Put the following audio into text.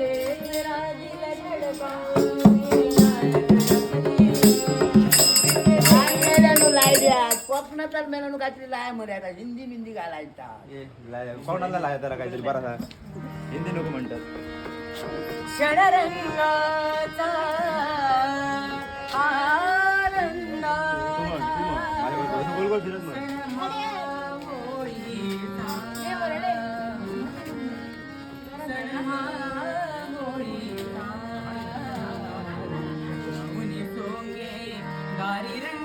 तेरा मेनू काहीतरी लायमध्ये हिंदी बिंदी घालायचा कोणाला लाय त्याला काहीतरी बरा हिंदी नको म्हणतात Arirang.